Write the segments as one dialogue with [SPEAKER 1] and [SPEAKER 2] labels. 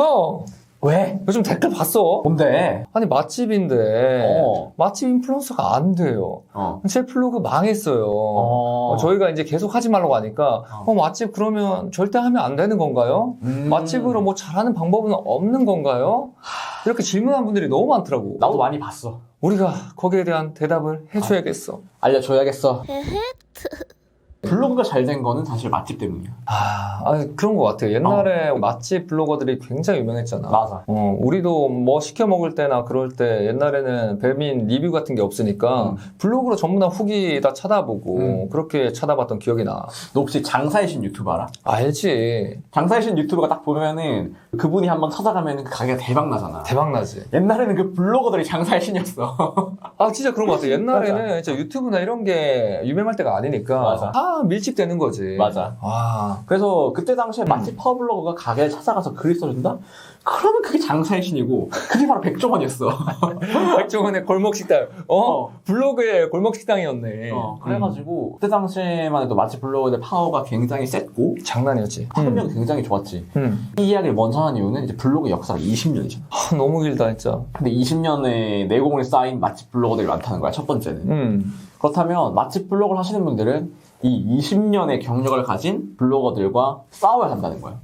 [SPEAKER 1] 형
[SPEAKER 2] 왜?
[SPEAKER 1] 요즘 댓글 봤어?
[SPEAKER 2] 뭔데?
[SPEAKER 1] 아니 맛집인데
[SPEAKER 2] 어.
[SPEAKER 1] 맛집 인플루언서가 안 돼요.
[SPEAKER 2] 어.
[SPEAKER 1] 제 블로그 망했어요.
[SPEAKER 2] 어.
[SPEAKER 1] 어, 저희가 이제 계속 하지 말라고 하니까
[SPEAKER 2] 어.
[SPEAKER 1] 어, 맛집 그러면 절대 하면 안 되는 건가요?
[SPEAKER 2] 음.
[SPEAKER 1] 맛집으로 뭐 잘하는 방법은 없는 건가요? 이렇게 질문한 분들이 너무 많더라고.
[SPEAKER 2] 나도 많이 봤어.
[SPEAKER 1] 우리가 거기에 대한 대답을 해줘야겠어.
[SPEAKER 2] 알려줘야겠어. 블로그가 잘 된 거는 사실 맛집 때문이야.
[SPEAKER 1] 아, 아, 그런 것 같아요. 옛날에 맛집 블로거들이 굉장히 유명했잖아.
[SPEAKER 2] 맞아.
[SPEAKER 1] 어, 우리도 뭐 시켜 먹을 때나 그럴 때 옛날에는 배민 리뷰 같은 게 없으니까
[SPEAKER 2] 음.
[SPEAKER 1] 블로그로 전부 다 후기 다 찾아보고
[SPEAKER 2] 음.
[SPEAKER 1] 그렇게 찾아봤던 기억이 나.
[SPEAKER 2] 너 혹시 장사의 신 유튜브 알아?
[SPEAKER 1] 알지.
[SPEAKER 2] 장사의 신 유튜브가 딱 보면은 그분이 한번 찾아가면 그 가게가 대박 나잖아.
[SPEAKER 1] 대박 나지.
[SPEAKER 2] 옛날에는 그 블로거들이 장사의 신이었어.
[SPEAKER 1] 아, 진짜 그런 것 같아. 옛날에는 진짜 유튜브나 이런 게 유명할 때가 아니니까
[SPEAKER 2] 맞아.
[SPEAKER 1] 다 밀집되는 거지.
[SPEAKER 2] 맞아.
[SPEAKER 1] 아,
[SPEAKER 2] 그래서 그때 당시에
[SPEAKER 1] 음.
[SPEAKER 2] 맛집 파워블로거가 가게를 찾아가서 글을 써준다? 그러면 그게 장사의 신이고 그게 바로 백종원이었어.
[SPEAKER 1] 백종원의 골목 식당. 어?
[SPEAKER 2] 어.
[SPEAKER 1] 블로그의 골목 식당이었네.
[SPEAKER 2] 어, 그래가지고 그때 당시에만 해도 맛집 블로거들 파워가 굉장히 셌고
[SPEAKER 1] 음, 장난이었지.
[SPEAKER 2] 파급력이 굉장히 좋았지.
[SPEAKER 1] 음.
[SPEAKER 2] 이 이야기를 먼저 하는 이유는 이제 블로그 역사가 20년이잖아.
[SPEAKER 1] 아, 너무 길다, 진짜.
[SPEAKER 2] 근데 20년의 내공을 쌓인 맛집 블로거들이 많다는 거야, 첫 번째는.
[SPEAKER 1] 음.
[SPEAKER 2] 그렇다면 맛집 블로그를 하시는 분들은 이 20년의 경력을 가진 블로거들과 싸워야 한다는 거야.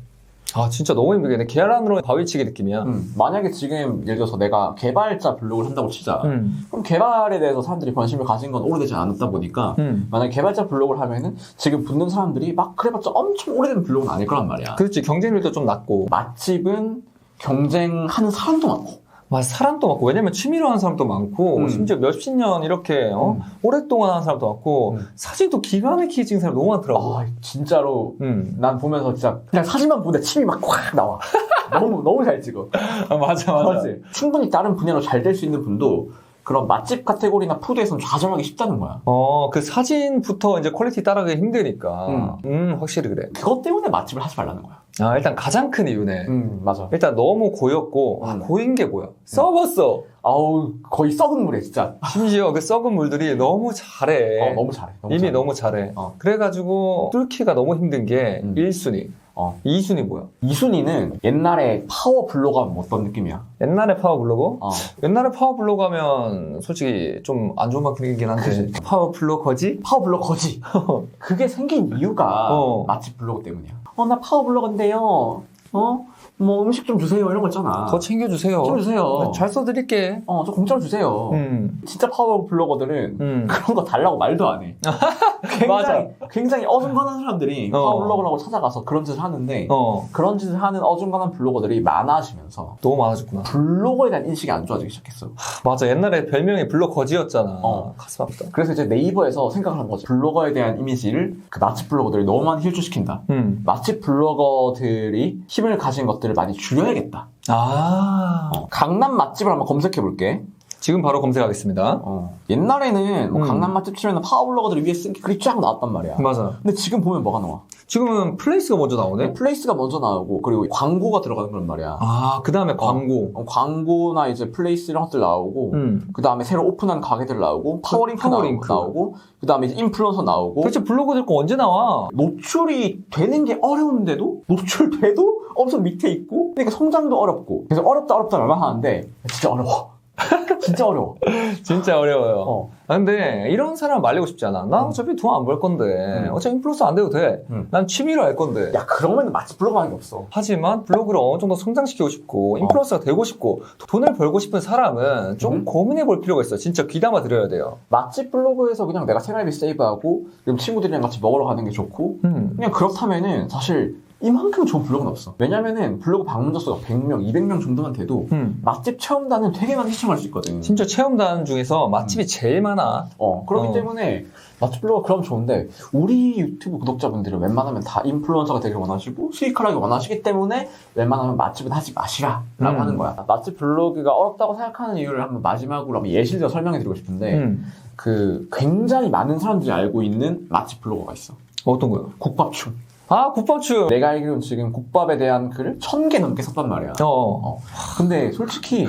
[SPEAKER 1] 아, 진짜 너무 힘들겠네. 계란으로 바위치기 느낌이야.
[SPEAKER 2] 음, 만약에 지금 예를 들어서 내가 개발자 블로그를 한다고 치자.
[SPEAKER 1] 음.
[SPEAKER 2] 그럼 개발에 대해서 사람들이 관심을 가진 건 오래되지 않았다 보니까
[SPEAKER 1] 음.
[SPEAKER 2] 만약에 개발자 블로그를 하면은 지금 붙는 사람들이 막 그래봤자 엄청 오래된 블로그는 아닐 거란 말이야.
[SPEAKER 1] 그렇지. 경쟁률도 좀 낮고.
[SPEAKER 2] 맛집은 경쟁하는 사람도 많고.
[SPEAKER 1] 맞아, 사람도 많고. 왜냐면 취미로 하는 사람도 많고,
[SPEAKER 2] 음.
[SPEAKER 1] 심지어 몇십 년 이렇게, 어?
[SPEAKER 2] 음.
[SPEAKER 1] 오랫동안 하는 사람도 많고,
[SPEAKER 2] 음.
[SPEAKER 1] 사진도 기가 막히게 찍는 사람 너무 많더라고.
[SPEAKER 2] 아, 진짜로
[SPEAKER 1] 음.
[SPEAKER 2] 난 보면서 진짜 그냥 사진만 보는데 침이 막꽉 나와. 너무 너무 잘 찍어.
[SPEAKER 1] 아, 맞아,
[SPEAKER 2] 맞지? 충분히 다른 분야로 잘 될 수 있는 분도 그런 맛집 카테고리나 푸드에서는 좌절하기 쉽다는 거야.
[SPEAKER 1] 어, 그 사진부터 이제 퀄리티 따라가기 힘드니까.
[SPEAKER 2] 음.
[SPEAKER 1] 음, 확실히 그래.
[SPEAKER 2] 그것 때문에 맛집을 하지 말라는 거야.
[SPEAKER 1] 아, 일단 가장 큰 이유네.
[SPEAKER 2] 음, 맞아.
[SPEAKER 1] 일단 너무 고였고, 아,
[SPEAKER 2] 음.
[SPEAKER 1] 고인 게 뭐야? 썩었어.
[SPEAKER 2] 아우, 거의 썩은 물에 진짜.
[SPEAKER 1] 심지어 그 썩은 물들이 너무 잘해.
[SPEAKER 2] 어, 너무 잘해. 너무
[SPEAKER 1] 이미
[SPEAKER 2] 잘해.
[SPEAKER 1] 너무 잘해.
[SPEAKER 2] 어.
[SPEAKER 1] 그래가지고 뚫기가 너무 힘든 게
[SPEAKER 2] 음.
[SPEAKER 1] 1순위.
[SPEAKER 2] 어.
[SPEAKER 1] 2순위 뭐야?
[SPEAKER 2] 이순이는 옛날에 파워 블로거 하면 어떤 느낌이야?
[SPEAKER 1] 옛날에 파워 블로거?
[SPEAKER 2] 어.
[SPEAKER 1] 옛날에 파워 블로거 하면 솔직히 좀 안 좋은 분위기긴 한데 파워 블로거지?
[SPEAKER 2] 파워 블로거지. 그게 생긴 이유가
[SPEAKER 1] 어.
[SPEAKER 2] 맛집 블로거 때문이야. 어, 나 파워 블로거인데요. 어? 뭐 음식 좀 주세요. 이런 거 있잖아.
[SPEAKER 1] 더 챙겨주세요.
[SPEAKER 2] 좀 주세요.
[SPEAKER 1] 잘 써드릴게.
[SPEAKER 2] 어, 저 공짜로 주세요.
[SPEAKER 1] 음.
[SPEAKER 2] 진짜 파워 블로거들은
[SPEAKER 1] 음.
[SPEAKER 2] 그런 거 달라고 말도 안 해. 굉장히,
[SPEAKER 1] 맞아.
[SPEAKER 2] 굉장히 어중간한 사람들이
[SPEAKER 1] 어.
[SPEAKER 2] 파워 블로거라고 찾아가서 그런 짓을 하는데
[SPEAKER 1] 어.
[SPEAKER 2] 그런 짓을 하는 어중간한 블로거들이 많아지면서
[SPEAKER 1] 너무 많아졌구나.
[SPEAKER 2] 블로거에 대한 인식이 안 좋아지기 시작했어.
[SPEAKER 1] 맞아. 옛날에 별명이 블로거지였잖아.
[SPEAKER 2] 어.
[SPEAKER 1] 가슴 아프다.
[SPEAKER 2] 그래서 이제 네이버에서 생각을 한 거지. 블로거에 대한 이미지를 그 맛집 블로거들이 너무 많이 힐주시킨다.
[SPEAKER 1] 음.
[SPEAKER 2] 맛집 블로거들이 힘을 가진 것들 을 많이 줄여야겠다.
[SPEAKER 1] 아.
[SPEAKER 2] 어, 강남 맛집을 한번 검색해 볼게.
[SPEAKER 1] 지금 바로 검색하겠습니다.
[SPEAKER 2] 어, 옛날에는 뭐
[SPEAKER 1] 음.
[SPEAKER 2] 강남 맛집 치면 파워 블로거들을 위해 쓴 글이 쫙 나왔단 말이야.
[SPEAKER 1] 맞아.
[SPEAKER 2] 근데 지금 보면 뭐가 나와?
[SPEAKER 1] 지금은 플레이스가 먼저 나오네?
[SPEAKER 2] 플레이스가 먼저 나오고 그리고 광고가 들어가는 거란 말이야.
[SPEAKER 1] 아, 그 다음에 광고.
[SPEAKER 2] 어, 광고나 이제 플레이스 이런 것들 나오고
[SPEAKER 1] 음.
[SPEAKER 2] 그 다음에 새로 오픈한 가게들 나오고 파워링크,
[SPEAKER 1] 파워링크.
[SPEAKER 2] 나오고, 나오고 그 다음에 이제 인플루언서 나오고
[SPEAKER 1] 도대체 블로거들 거 언제 나와?
[SPEAKER 2] 노출이 되는 게 어려운데도 노출돼도 엄청 밑에 있고 그러니까 성장도 어렵고 그래서 어렵다 어렵다 말만 하는데 진짜 어려워 진짜 어려워
[SPEAKER 1] 진짜 어려워요.
[SPEAKER 2] 어.
[SPEAKER 1] 아, 근데 이런 사람 말리고 싶지 않아. 난
[SPEAKER 2] 음.
[SPEAKER 1] 어차피 돈 안 벌 건데.
[SPEAKER 2] 음.
[SPEAKER 1] 어차피 인플루언서 안 돼도 돼.
[SPEAKER 2] 음.
[SPEAKER 1] 난 취미로 할 건데.
[SPEAKER 2] 야 그러면 맛집 블로그 하는 게 없어
[SPEAKER 1] 하지만 블로그를 어느 정도 성장시키고 싶고 인플루언서가 되고 싶고 돈을 벌고 싶은 사람은 좀
[SPEAKER 2] 음.
[SPEAKER 1] 고민해 볼 필요가 있어. 진짜 귀담아 드려야 돼요.
[SPEAKER 2] 맛집 블로그에서 그냥 내가 생활비 세이브하고 그럼 친구들이랑 같이 먹으러 가는 게 좋고
[SPEAKER 1] 음.
[SPEAKER 2] 그냥 그렇다면은 사실 이만큼 좋은 블로그는 없어 왜냐면은 블로그 방문자 수가 100명 200명 정도만 돼도
[SPEAKER 1] 음.
[SPEAKER 2] 맛집 체험단은 되게 많이 시청할 수 있거든
[SPEAKER 1] 진짜 체험단 중에서 맛집이 제일 많아.
[SPEAKER 2] 어, 그렇기
[SPEAKER 1] 어.
[SPEAKER 2] 때문에 맛집 블로그 그럼 좋은데 우리 유튜브 구독자분들은 웬만하면 다 인플루언서가 되길 원하시고 수익화하기 원하시기 때문에 웬만하면 맛집은 하지 마시라 라고
[SPEAKER 1] 음.
[SPEAKER 2] 하는 거야. 맛집 블로그가 어렵다고 생각하는 이유를 한번 마지막으로 한번 예시를 설명해 드리고 싶은데
[SPEAKER 1] 음.
[SPEAKER 2] 그 굉장히 많은 사람들이 알고 있는 맛집 블로거가 있어.
[SPEAKER 1] 어떤 거요?
[SPEAKER 2] 국밥충.
[SPEAKER 1] 아, 국밥추.
[SPEAKER 2] 내가 알기로는 지금 국밥에 대한 글을 천 개 넘게 썼단 말이야.
[SPEAKER 1] 어.
[SPEAKER 2] 근데 솔직히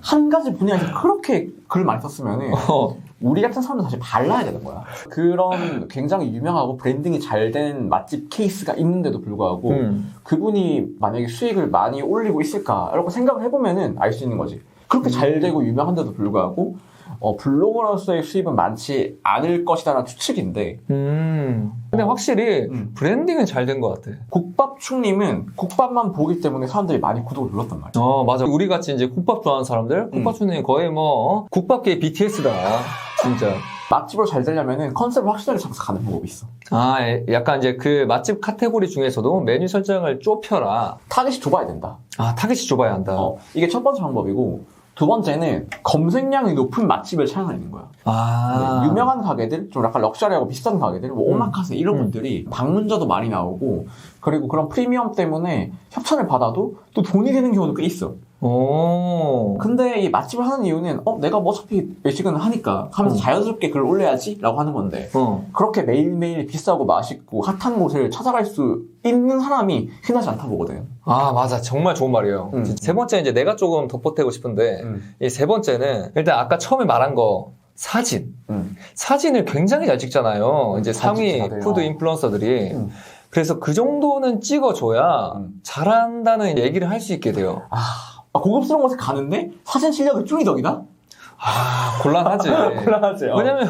[SPEAKER 2] 한 가지 분야에서 그렇게 글을 많이 썼으면은
[SPEAKER 1] 어.
[SPEAKER 2] 우리 같은 사람도 사실 발라야 되는 거야. 그런 굉장히 유명하고 브랜딩이 잘 된 맛집 케이스가 있는데도 불구하고
[SPEAKER 1] 음.
[SPEAKER 2] 그분이 만약에 수익을 많이 올리고 있을까라고 생각을 해보면은 알 수 있는 거지. 그렇게 잘 되고 유명한데도 불구하고 어, 블로거로서의 수입은 많지 않을 것이다라는 추측인데
[SPEAKER 1] 음. 근데 확실히
[SPEAKER 2] 음.
[SPEAKER 1] 브랜딩은 잘 된 것 같아.
[SPEAKER 2] 국밥충님은 국밥만 보기 때문에 사람들이 많이 구독을 눌렀단 말이야.
[SPEAKER 1] 어, 맞아. 우리 같이 이제 국밥 좋아하는 사람들, 국밥 주는 거의 뭐, 어? 국밥계의 BTS다. 진짜.
[SPEAKER 2] 맛집으로 잘 되려면은 컨셉을 확실하게 잡아서 가는 방법이 있어.
[SPEAKER 1] 아, 예, 약간 이제 그 맛집 카테고리 중에서도 메뉴 설정을 좁혀라.
[SPEAKER 2] 타겟이 좁아야 된다.
[SPEAKER 1] 아, 타겟이 좁아야 한다.
[SPEAKER 2] 어, 이게 첫 번째 방법이고 두 번째는 검색량이 높은 맛집을 찾아다니는 거야.
[SPEAKER 1] 아.
[SPEAKER 2] 네, 유명한 가게들, 좀 약간 럭셔리하고 비싼 가게들, 뭐
[SPEAKER 1] 음.
[SPEAKER 2] 오마카세 이런
[SPEAKER 1] 음.
[SPEAKER 2] 분들이 방문자도 많이 나오고 그리고 그런 프리미엄 때문에 협찬을 받아도 또 돈이 되는 경우도 꽤 있어.
[SPEAKER 1] 오.
[SPEAKER 2] 근데 이 맛집을 하는 이유는 어 내가 뭐 어차피 외식은 하니까 하면서
[SPEAKER 1] 음.
[SPEAKER 2] 자연스럽게 글을 올려야지라고 하는 건데
[SPEAKER 1] 어.
[SPEAKER 2] 그렇게 매일매일 비싸고 맛있고 핫한 곳을 찾아갈 수 있는 사람이 흔하지 않다 보거든.
[SPEAKER 1] 아, 맞아. 정말 좋은 말이에요.
[SPEAKER 2] 음.
[SPEAKER 1] 세 번째 이제 내가 조금 덧보태고 싶은데, 이세 번째는 일단 아까 처음에 말한 거, 사진.
[SPEAKER 2] 음.
[SPEAKER 1] 사진을 굉장히 잘 찍잖아요. 이제
[SPEAKER 2] 잘
[SPEAKER 1] 상위. 푸드
[SPEAKER 2] 어.
[SPEAKER 1] 인플루언서들이.
[SPEAKER 2] 음.
[SPEAKER 1] 그래서 그 정도는 찍어줘야
[SPEAKER 2] 음.
[SPEAKER 1] 잘한다는 얘기를 할 수 있게 돼요.
[SPEAKER 2] 아, 고급스러운 곳에 가는데 사진 실력이 쭈이덕이다?
[SPEAKER 1] 아, 곤란하지.
[SPEAKER 2] 곤란하지. 어.
[SPEAKER 1] 왜냐면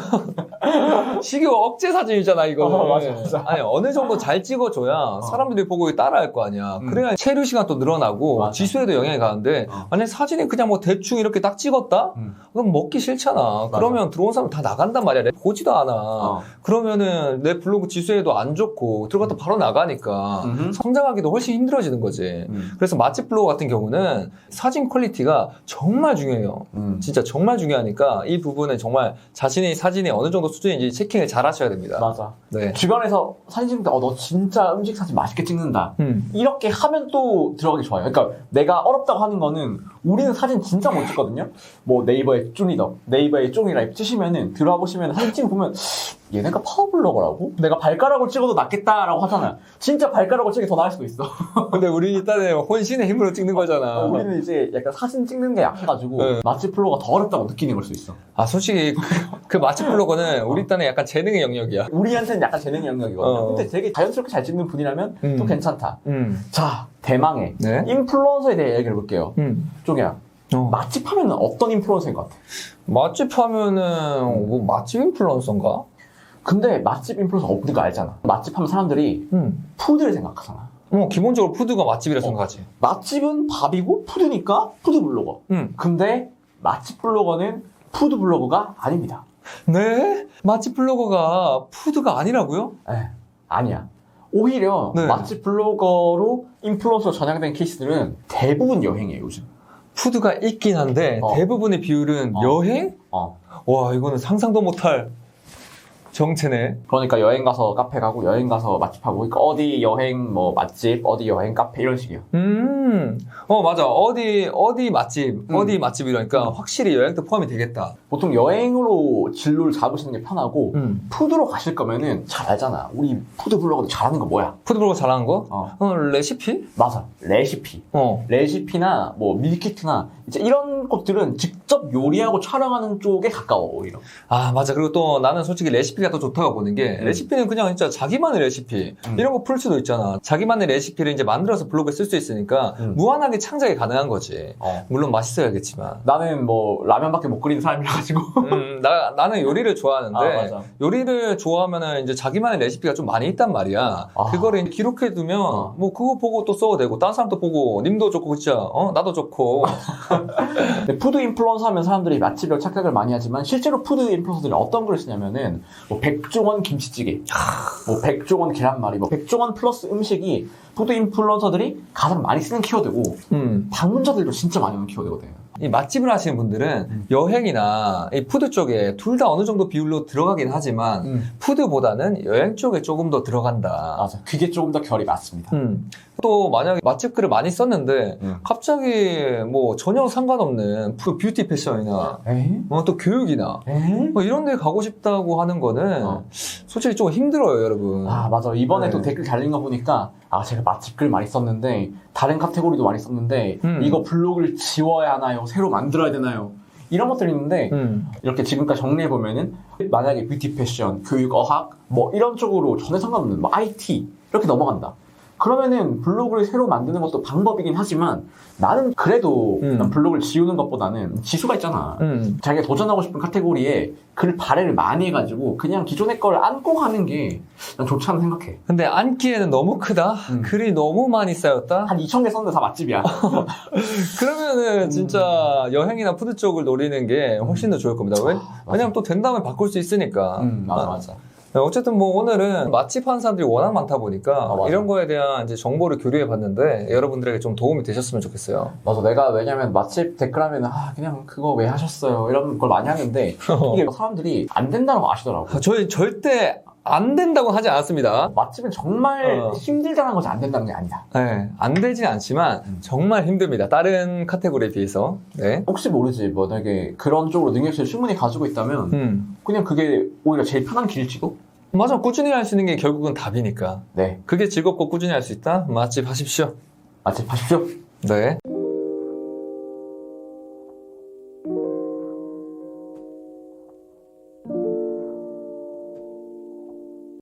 [SPEAKER 1] 시기가 억제 사진이잖아 이거.
[SPEAKER 2] 어, 맞아, 맞아.
[SPEAKER 1] 아니 어느 정도 잘 찍어줘야 사람들이 보고 따라할 거 아니야.
[SPEAKER 2] 음.
[SPEAKER 1] 그래야 체류 시간 또 늘어나고
[SPEAKER 2] 맞아.
[SPEAKER 1] 지수에도 영향이 가는데
[SPEAKER 2] 어.
[SPEAKER 1] 만약 사진이 그냥 뭐 대충 이렇게 딱 찍었다?
[SPEAKER 2] 음.
[SPEAKER 1] 그럼 먹기 싫잖아.
[SPEAKER 2] 맞아.
[SPEAKER 1] 그러면 들어온 사람 다 나간단 말이야. 보지도 않아.
[SPEAKER 2] 어.
[SPEAKER 1] 그러면은 내 블로그 지수에도 안 좋고 들어갔다 바로 나가니까
[SPEAKER 2] 음흠.
[SPEAKER 1] 성장하기도 훨씬 힘들어지는 거지.
[SPEAKER 2] 음.
[SPEAKER 1] 그래서 맛집 블로그 같은 경우는 사진 퀄리티가 정말 중요해요.
[SPEAKER 2] 음.
[SPEAKER 1] 진짜 정말 중요하니까 이 부분은 정말 자신의 사진이 어느 정도 수준 인지 체킹을 잘 하셔야 됩니다.
[SPEAKER 2] 맞아.
[SPEAKER 1] 네.
[SPEAKER 2] 주변에서 사진 찍는데 어, 너 진짜 음식 사진 맛있게 찍는다.
[SPEAKER 1] 음.
[SPEAKER 2] 이렇게 하면 또 들어가기 좋아요. 그러니까 내가 어렵다고 하는 거는 우리는 사진 진짜 못 찍거든요. 뭐 네이버에 쭈니덕, 네이버에 쫑이라이프 치시면은 들어와 보시면 사진 찍 보면 얘네가 파워블로거라고? 내가 발가락을 찍어도 낫겠다라고 하잖아. 진짜 발가락을 찍기 더 나을 수도 있어.
[SPEAKER 1] 근데 우리 일단은 혼신의 힘으로 찍는 거잖아.
[SPEAKER 2] 어, 우리는 이제 약간 사진 찍는 게 약해가지고
[SPEAKER 1] 네.
[SPEAKER 2] 맛집 플로가 더 어렵다고 느끼는 걸 수 있어.
[SPEAKER 1] 아, 솔직히 그, 그 맛집 블로거는 우리 딴에 약간 재능의 영역이야.
[SPEAKER 2] 우리한테는 약간 재능 영역이거든.
[SPEAKER 1] 어.
[SPEAKER 2] 근데 되게 자연스럽게 잘 찍는 분이라면
[SPEAKER 1] 음.
[SPEAKER 2] 또 괜찮다.
[SPEAKER 1] 음.
[SPEAKER 2] 자, 대망의
[SPEAKER 1] 네.
[SPEAKER 2] 인플루언서에 대해 얘기를 해볼게요.
[SPEAKER 1] 음.
[SPEAKER 2] 쪽이야.
[SPEAKER 1] 어.
[SPEAKER 2] 맛집 하면 어떤 인플루언서인 것 같아?
[SPEAKER 1] 맛집 하면은 뭐 맛집 인플루언서인가?
[SPEAKER 2] 근데 맛집 인플루언서 없는 거 알잖아. 맛집 하면 사람들이
[SPEAKER 1] 음.
[SPEAKER 2] 푸드를 생각하잖아.
[SPEAKER 1] 뭐 기본적으로 푸드가 맛집이라 생각하지.
[SPEAKER 2] 맛집은 밥이고 푸드니까 푸드 블로거.
[SPEAKER 1] 음.
[SPEAKER 2] 근데 맛집 블로거는 푸드 블로거가 아닙니다.
[SPEAKER 1] 네? 맛집 블로거가 푸드가 아니라고요?
[SPEAKER 2] 에, 아니야. 오히려
[SPEAKER 1] 네.
[SPEAKER 2] 맛집 블로거로 인플루언서 전향된 케이스들은 대부분 여행이에요, 요즘.
[SPEAKER 1] 푸드가 있긴 한데
[SPEAKER 2] 어.
[SPEAKER 1] 대부분의 비율은
[SPEAKER 2] 어.
[SPEAKER 1] 여행?
[SPEAKER 2] 어.
[SPEAKER 1] 와 이거는 상상도 못할 정체네.
[SPEAKER 2] 그러니까 여행 가서 카페 가고 여행 가서 맛집 하고 그러니까 어디 여행 뭐 맛집 어디 여행 카페 이런 식이에요.
[SPEAKER 1] 음, 어 맞아. 어디 어디 맛집,
[SPEAKER 2] 음.
[SPEAKER 1] 어디 맛집 이러니까 확실히 여행도 포함이 되겠다.
[SPEAKER 2] 보통 여행으로 진로를 잡으시는 게 편하고
[SPEAKER 1] 음.
[SPEAKER 2] 푸드로 가실 거면은 잘 알잖아. 우리 푸드 블로거도 잘하는 거 뭐야?
[SPEAKER 1] 푸드 블로거 잘하는 거?
[SPEAKER 2] 어.
[SPEAKER 1] 어, 레시피?
[SPEAKER 2] 맞아. 레시피.
[SPEAKER 1] 어.
[SPEAKER 2] 레시피나 뭐 밀키트나 이제 이런 것들은 직접 요리하고 촬영하는 쪽에 가까워 오히려.
[SPEAKER 1] 아 맞아. 그리고 또 나는 솔직히 레시피 가 더 좋다고 보는 게
[SPEAKER 2] 음.
[SPEAKER 1] 레시피는 그냥 진짜 자기만의 레시피
[SPEAKER 2] 음.
[SPEAKER 1] 이런 거 풀 수도 있잖아. 자기만의 레시피를 이제 만들어서 블로그에 쓸 수 있으니까
[SPEAKER 2] 음.
[SPEAKER 1] 무한하게 창작이 가능한 거지.
[SPEAKER 2] 어.
[SPEAKER 1] 물론 맛있어야겠지만.
[SPEAKER 2] 나는 뭐 라면밖에 못 끓이는 사람이라 가지고.
[SPEAKER 1] 음, 나, 나는 요리를 좋아하는데,
[SPEAKER 2] 아.
[SPEAKER 1] 요리를 좋아하면은 이제 자기만의 레시피가 좀 많이 있단 말이야.
[SPEAKER 2] 아.
[SPEAKER 1] 그거를 기록해 두면,
[SPEAKER 2] 어.
[SPEAKER 1] 뭐 그거 보고 또 써도 되고, 다른 사람도 보고, 님도 좋고, 진짜, 어, 나도 좋고.
[SPEAKER 2] 푸드 인플루언서 하면 사람들이 맛집을 착각을 많이 하지만 실제로 푸드 인플루언서들이 어떤 글을 쓰냐면은 뭐 백종원 김치찌개, 뭐 백종원 계란말이, 뭐 백종원 플러스 음식이 푸드 인플루언서들이 가장 많이 쓰는 키워드고
[SPEAKER 1] 음.
[SPEAKER 2] 방문자들도 진짜 많이 오는 키워드거든요.
[SPEAKER 1] 이 맛집을 하시는 분들은
[SPEAKER 2] 음.
[SPEAKER 1] 여행이나 이 푸드 쪽에 둘 다 어느 정도 비율로 들어가긴 하지만, 푸드보다는 여행 쪽에 조금 더 들어간다.
[SPEAKER 2] 맞아. 그게 조금 더 결이 맞습니다.
[SPEAKER 1] 음. 또 만약에 맛집 글을 많이 썼는데,
[SPEAKER 2] 음.
[SPEAKER 1] 갑자기 뭐 전혀 상관없는 푸- 뷰티 패션이나? 어, 또 교육이나? 뭐 이런 데 가고 싶다고 하는 거는
[SPEAKER 2] 어.
[SPEAKER 1] 솔직히 좀 힘들어요, 여러분.
[SPEAKER 2] 아 맞아. 이번에
[SPEAKER 1] 네.
[SPEAKER 2] 또 댓글 달린 거 보니까 아 제가 맛집 글 많이 썼는데 다른 카테고리도 많이 썼는데
[SPEAKER 1] 음.
[SPEAKER 2] 이거 블로그를 지워야 하나요? 새로 만들어야 되나요? 이런 것들이 있는데
[SPEAKER 1] 음.
[SPEAKER 2] 이렇게 지금까지 정리해 보면은 만약에 뷰티 패션, 교육 어학 뭐 이런 쪽으로 전혀 상관없는 뭐 IT 이렇게 넘어간다. 그러면은 블로그를 새로 만드는 것도 방법이긴 하지만 나는 그래도
[SPEAKER 1] 음.
[SPEAKER 2] 난 블로그를 지우는 것보다는 지수가 있잖아.
[SPEAKER 1] 음.
[SPEAKER 2] 자기가 도전하고 싶은 카테고리에 글 발해를 많이 해가지고 그냥 기존의 걸 안고 가는 게 난 좋지 않은 생각해.
[SPEAKER 1] 근데 앉기에는 너무 크다.
[SPEAKER 2] 음.
[SPEAKER 1] 글이 너무 많이 쌓였다.
[SPEAKER 2] 한 2천 개 썼는데 다 맛집이야.
[SPEAKER 1] 그러면은
[SPEAKER 2] 음.
[SPEAKER 1] 진짜 여행이나 푸드 쪽을 노리는 게 훨씬 더 좋을 겁니다. 왜? 왜냐면 또 된다면 바꿀 수 있으니까.
[SPEAKER 2] 음, 맞아 맞아.
[SPEAKER 1] 네, 어쨌든 뭐 오늘은 맛집 하는 사람들이 워낙 많다 보니까
[SPEAKER 2] 아.
[SPEAKER 1] 이런 거에 대한 이제 정보를 교류해 봤는데 여러분들에게 좀 도움이 되셨으면 좋겠어요.
[SPEAKER 2] 맞아 내가 왜냐면 맛집 댓글하면 아 그냥 그거 왜 하셨어요 이런 걸 많이 하는데 이게 사람들이 안 된다는 거 아시더라고.
[SPEAKER 1] 저희 절대 안 된다고 하지 않았습니다.
[SPEAKER 2] 맛집은 정말
[SPEAKER 1] 어.
[SPEAKER 2] 힘들다는 거지 안 된다는 게 아니다.
[SPEAKER 1] 네, 안 되진 않지만
[SPEAKER 2] 음.
[SPEAKER 1] 정말 힘듭니다. 다른 카테고리에 비해서. 네.
[SPEAKER 2] 혹시 모르지 만약에 그런 쪽으로 능력치를 충분히 가지고 있다면
[SPEAKER 1] 음.
[SPEAKER 2] 그냥 그게 오히려 제일 편한 길지도.
[SPEAKER 1] 맞아. 꾸준히 할 수 있는 게 결국은 답이니까.
[SPEAKER 2] 네
[SPEAKER 1] 그게 즐겁고 꾸준히 할 수 있다? 맛집 하십시오.
[SPEAKER 2] 맛집 하십시오.
[SPEAKER 1] 네.